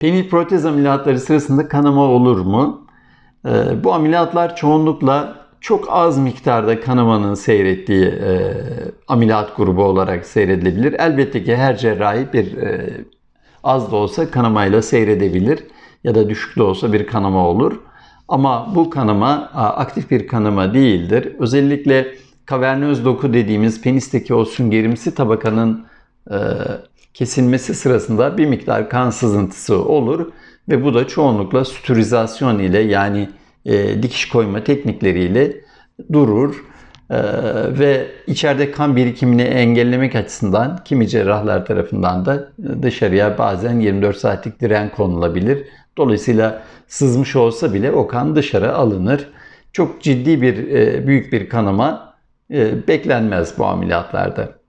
Penil protez ameliyatları sırasında kanama olur mu? Ee, bu ameliyatlar çoğunlukla çok az miktarda kanamanın seyrettiği e, ameliyat grubu olarak seyredilebilir. Elbette ki her cerrahi bir e, az da olsa kanamayla seyredebilir ya da düşük de olsa bir kanama olur. Ama bu kanama aktif bir kanama değildir. Özellikle kavernöz doku dediğimiz penisteki o süngerimsi tabakanın kesilmesi sırasında bir miktar kan sızıntısı olur ve bu da çoğunlukla sütürizasyon ile yani e, dikiş koyma teknikleriyle durur. E, ve içeride kan birikimini engellemek açısından kimi cerrahlar tarafından da dışarıya bazen 24 saatlik diren konulabilir. Dolayısıyla sızmış olsa bile o kan dışarı alınır. Çok ciddi bir e, büyük bir kanama e, beklenmez bu ameliyatlarda.